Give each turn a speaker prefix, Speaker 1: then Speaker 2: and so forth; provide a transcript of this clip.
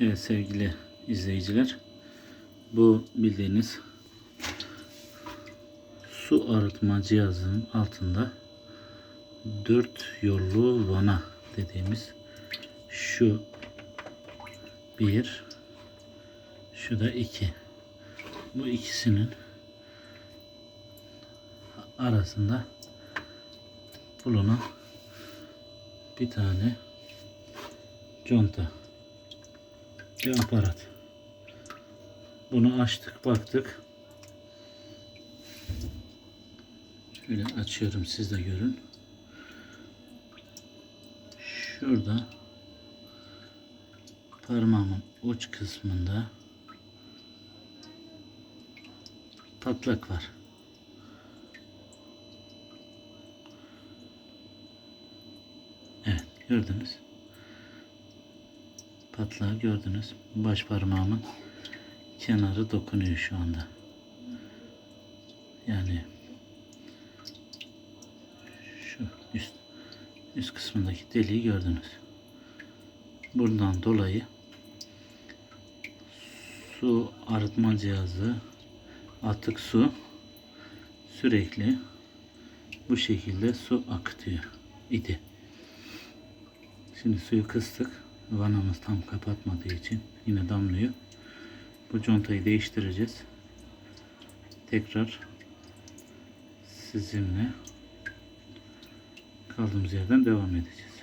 Speaker 1: Evet sevgili izleyiciler. Bu bildiğiniz su arıtma cihazının altında dört yollu vana dediğimiz şu bir şu da iki bu ikisinin arasında bulunan bir tane conta bir aparat. Bunu açtık baktık. Şöyle açıyorum siz de görün. Şurada parmağımın uç kısmında patlak var. Evet gördünüz. Patlağı gördünüz. Baş parmağımın kenarı dokunuyor şu anda. Yani şu üst üst kısmındaki deliği gördünüz. Buradan dolayı su arıtma cihazı atık su sürekli bu şekilde su akıtıyor idi. Şimdi suyu kıstık. Vanamız tam kapatmadığı için yine damlıyor. Bu contayı değiştireceğiz. Tekrar sizinle kaldığımız yerden devam edeceğiz.